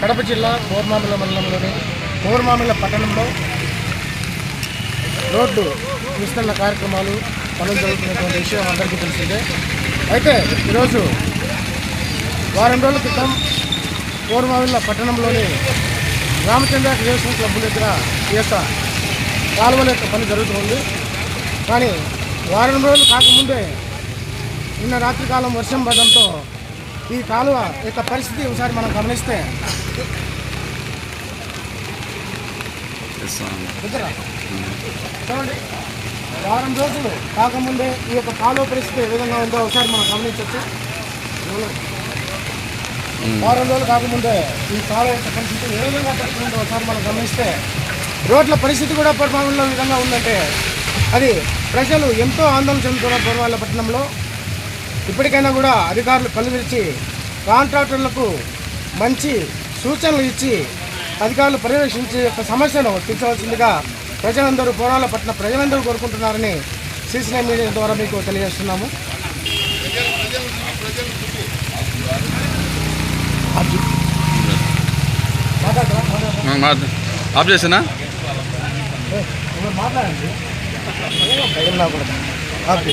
కడప జిల్లా కోరమామిల మండలంలోని కోరమామిల పట్టణంలో రోడ్డు విస్తరణ కార్యక్రమాలు పనులు జరుగుతున్నటువంటి విషయం అందరికీ తెలిసిందే. అయితే ఈరోజు వారం రోజుల క్రితం కోరమామిల పట్టణంలోని రామచంద్ర క్రియేషన్ క్లబ్ దగ్గర ఈ యొక్క కాలువల యొక్క పని జరుగుతుంది. కానీ వారం రోజులు కాకముందే నిన్న రాత్రికాలం వర్షం పడడంతో ఈ కాలువ యొక్క పరిస్థితి ఒకసారి మనం గమనిస్తే చూడండి. వారం రోజులు కాకముందే ఈ యొక్క కాలువ పరిస్థితి ఏ విధంగా ఉందో ఒకసారి మనం గమనించవచ్చు. వారం రోజులు కాకముందే ఈ కాలువ యొక్క పరిస్థితి ఏ విధంగా ఉందో ఒకసారి మనం గమనిస్తే రోడ్ల పరిస్థితి కూడా పరిమాణంలో ఈ విధంగా ఉందంటే అది ప్రజలు ఎంతో ఆందోళన చెందుతున్నారు పూర్వాల పట్టణంలో. ఇప్పటికైనా కూడా అధికారులు తెరిచి కాంట్రాక్టర్లకు మంచి సూచనలు ఇచ్చి అధికారులు పర్యవేక్షించే యొక్క సమస్యను తీర్చవలసిందిగా ప్రజలందరూ పోరాల పట్ల ప్రజలందరూ కోరుకుంటున్నారని సీసీ మీడియా ద్వారా మీకు తెలియజేస్తున్నాము? ఆఫ్ చేసినా మాట్లాడండి.